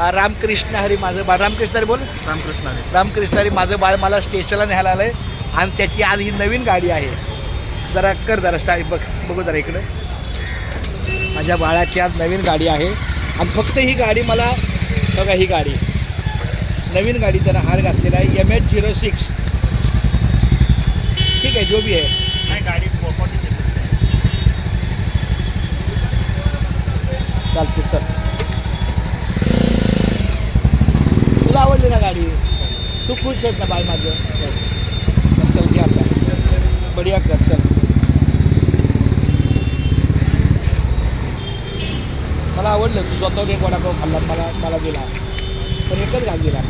रामकृष्ण हरी माझं बाळ. रामकृष्ण हरी बोल. रामकृष्ण आहे रामकृष्ण हरी माझं बाळ मला स्टेशनला न्यायला आलंय. आणि त्याची आज ही नवीन गाडी आहे. जरा कर जरा स्टाईल बघ बघू जरा इकडं. माझ्या बाळाची आज नवीन गाडी आहे. आणि फक्त ही गाडी मला बघा ही गाडी. नवीन गाडी त्याला हार घातलेला आहे. एम एच झिरो सिक्स ठीक आहे जो बी आहे. गाडी फॉर्टी सिक्स चालते चल तुला आवडली ना गाडी? तू खुश आहेस ना बाय माझं चल. घ्या आता बढिया कर चल. मला आवडलं तू स्वतः एक वडापाव खाल्ला मला मला दिला. पण एकच घाल दिला.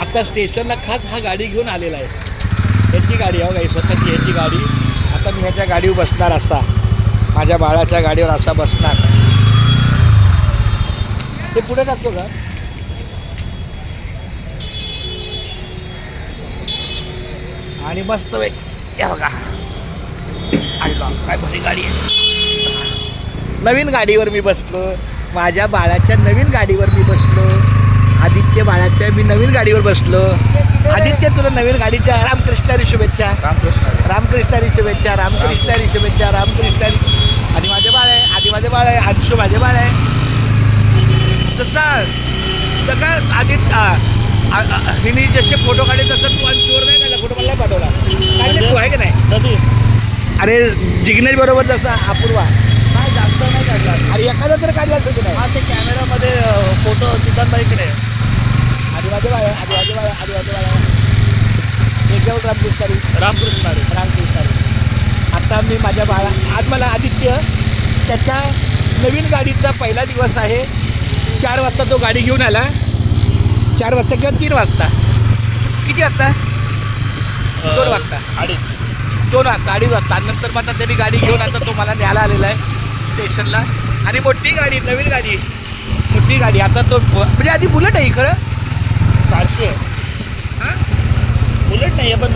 आता स्टेशनला खास हा गाडी घेऊन आलेला आहे. याची गाडी आहे गाई स्वतःची याची गाडी. आता मी ह्याच्या गाडीवर बसणार असा. माझ्या बाळाच्या गाडीवर असा बसणार. ते पुढे टाकतो का? आणि मस्त वेग या बघा. काय भारी गाडी आहे. नवीन गाडीवर मी बसलो. माझ्या बाळाच्या नवीन गाडीवर मी बसलो. आदित्य बाळाच्या मी नवीन गाडीवर बसलो. आदित्य तुला नवीन गाडीच्या रामकृष्णारी शुभेच्छा. रामकृष्ण. रामकृष्णारी शुभेच्छा रामकृष्णारी शुभेच्छा रामकृष्णारी आणि माझे बाळ आहे आधी माझे बाळ आहे अंशू माझे बाळ आहे तसा सगळं आधी हिने जसे फोटो काढले तसं तू अंशूवर नाही काढला फोटो मला पाठवला. काढले तू आहे की नाही? अरे जिग्नेश बरोबर जसा अपूर्वा. नाही जास्त नाही काढला. अरे एखादा तर काढला की नाही? हा ते कॅमेरामध्ये फोटो आधी माझे बाळ आहे आधी माझे बाळ आहे एकदम रामकृष्णारी रामकृष्ण आहे रामकृष्णारी आता मी माझ्या बाळा आज मला आदित्य त्याच्या नवीन गाडीचा पहिला दिवस आहे. चार वाजता तो गाडी घेऊन आला. चार वाजता किंवा तीन वाजता. किती वाजता? दोन वाजता. अडीच. दोन वाजता अडीच वाजता. नंतर मग आता त्यांनी गाडी घेऊन आता तो मला न्यायला आलेला आहे स्टेशनला. आणि मोठी गाडी नवीन गाडी. मोठी गाडी. आता तो म्हणजे आधी बुलेट आहे खरं? सारखी आहे. हां? बुलेट नाही आहे पण